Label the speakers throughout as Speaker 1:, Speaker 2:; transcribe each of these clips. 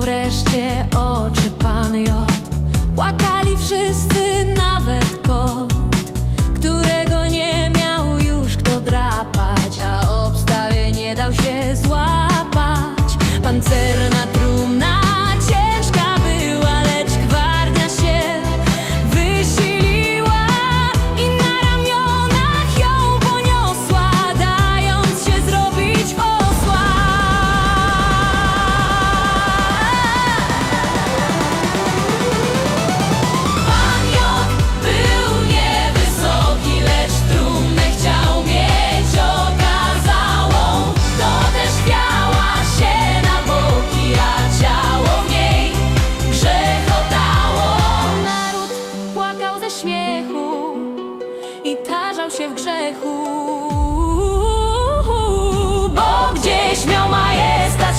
Speaker 1: wreszcie oczy Pan Job. Płakali wszyscy, nawet kot.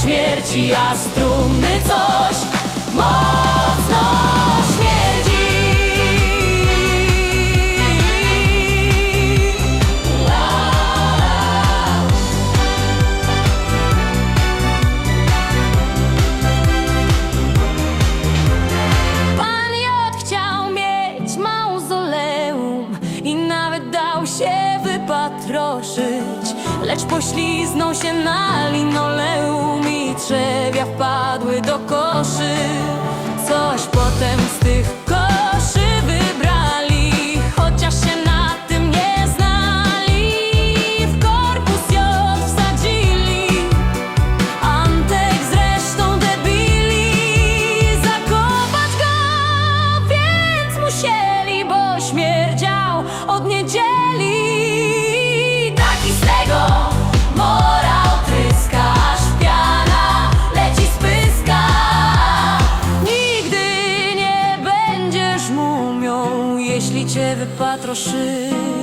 Speaker 1: śmierci, a strumny coś mocno śmierdzi. Pan Jod chciał mieć mauzoleum i nawet dał się wypatroszyć. Lecz poślizną się na linoleum i trzewia wpadły do koszy. umią, jeśli cię wypatroszysz.